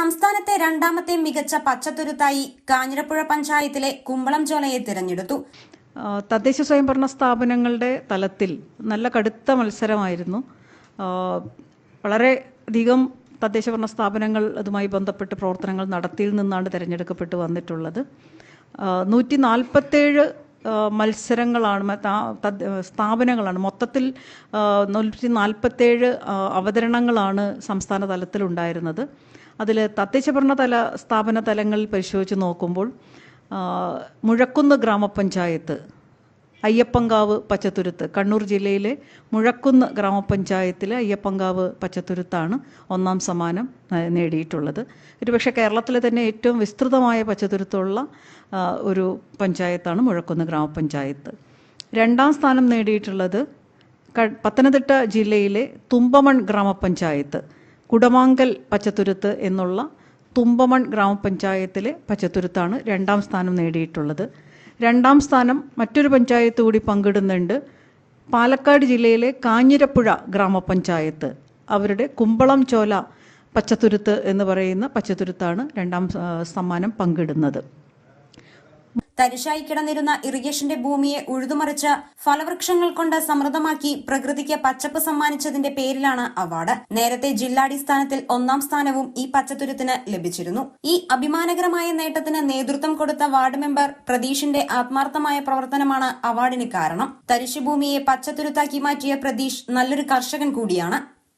സംസ്ഥാനത്തെ രണ്ടാമത്തെ മികച്ച പച്ചത്തുരുത്തായി കാഞ്ഞിരപ്പുഴ പഞ്ചായത്തിലെ കുമ്പളം ചോലയെ തിരഞ്ഞെടുത്തു. തദ്ദേശ സ്വയംഭരണ സ്ഥാപനങ്ങളുടെ തലത്തിൽ നല്ല കടുത്ത മത്സരമായിരുന്നു. വളരെ അധികം തദ്ദേശഭരണ സ്ഥാപനങ്ങൾ അതുമായി ബന്ധപ്പെട്ട് പ്രവർത്തനങ്ങൾ നടത്തിയിൽ നിന്നാണ് തിരഞ്ഞെടുക്കപ്പെട്ട് വന്നിട്ടുള്ളത്. നൂറ്റി നാൽപ്പത്തേഴ് മത്സരങ്ങളാണ് സ്ഥാപനങ്ങളാണ്. മൊത്തത്തിൽ നൂറ്റി നാൽപ്പത്തേഴ് അവതരണങ്ങളാണ് സംസ്ഥാന തലത്തിലുണ്ടായിരുന്നത്. അതിൽ തദ്ദേശഭരണ തല സ്ഥാപന തലങ്ങളിൽ പരിശോധിച്ച് നോക്കുമ്പോൾ മുഴക്കുന്ന് ഗ്രാമപഞ്ചായത്ത് അയ്യപ്പങ്കാവ് പച്ചത്തുരുത്ത്. കണ്ണൂർ ജില്ലയിലെ മുഴക്കുന്ന് ഗ്രാമപഞ്ചായത്തിലെ അയ്യപ്പങ്കാവ് പച്ചത്തുരുത്താണ് ഒന്നാം സമ്മാനം നേടിയിട്ടുള്ളത്. ഒരുപക്ഷെ കേരളത്തിലെ തന്നെ ഏറ്റവും വിസ്തൃതമായ പച്ചത്തുരുത്തുള്ള ഒരു പഞ്ചായത്താണ് മുഴക്കുന്ന് ഗ്രാമപഞ്ചായത്ത്. രണ്ടാം സ്ഥാനം നേടിയിട്ടുള്ളത് പത്തനംതിട്ട ജില്ലയിലെ തുമ്പമൺ ഗ്രാമപഞ്ചായത്ത്. കുടമാങ്കൽ പച്ചത്തുരുത്ത് എന്നുള്ള തുമ്പമൺ ഗ്രാമപഞ്ചായത്തിലെ പച്ചത്തുരുത്താണ് രണ്ടാം സ്ഥാനം നേടിയിട്ടുള്ളത്. രണ്ടാം സ്ഥാനം മറ്റൊരു പഞ്ചായത്ത് കൂടി പങ്കിടുന്നുണ്ട്. പാലക്കാട് ജില്ലയിലെ കാഞ്ഞിരപ്പുഴ ഗ്രാമപഞ്ചായത്ത്. അവരുടെ കുമ്പളം ചോല പച്ചത്തുരുത്ത് എന്ന് പറയുന്ന പച്ചത്തുരുത്താണ് രണ്ടാം സമ്മാനം പങ്കിടുന്നത്. തരിശായി കിടന്നിരുന്ന ഇറിഗേഷന്റെ ഭൂമിയെ ഉഴുതുമറിച്ച് ഫലവൃക്ഷങ്ങൾ കൊണ്ട് സമൃദ്ധമാക്കി പ്രകൃതിക്ക് പച്ചപ്പ് സമ്മാനിച്ചതിന്റെ പേരിലാണ് അവാർഡ്. നേരത്തെ ജില്ലാടിസ്ഥാനത്തിൽ ഒന്നാം സ്ഥാനവും ഈ പച്ചത്തുരുത്തിന് ലഭിച്ചിരുന്നു. ഈ അഭിമാനകരമായ നേട്ടത്തിന് നേതൃത്വം കൊടുത്ത വാർഡ് മെമ്പർ പ്രതീഷിന്റെ ആത്മാർത്ഥമായ പ്രവർത്തനമാണ് അവാർഡിന് കാരണം. തരിശുഭൂമിയെ പച്ചത്തുരുത്താക്കി മാറ്റിയ പ്രതീഷ് നല്ലൊരു കർഷകൻ കൂടിയാണ്.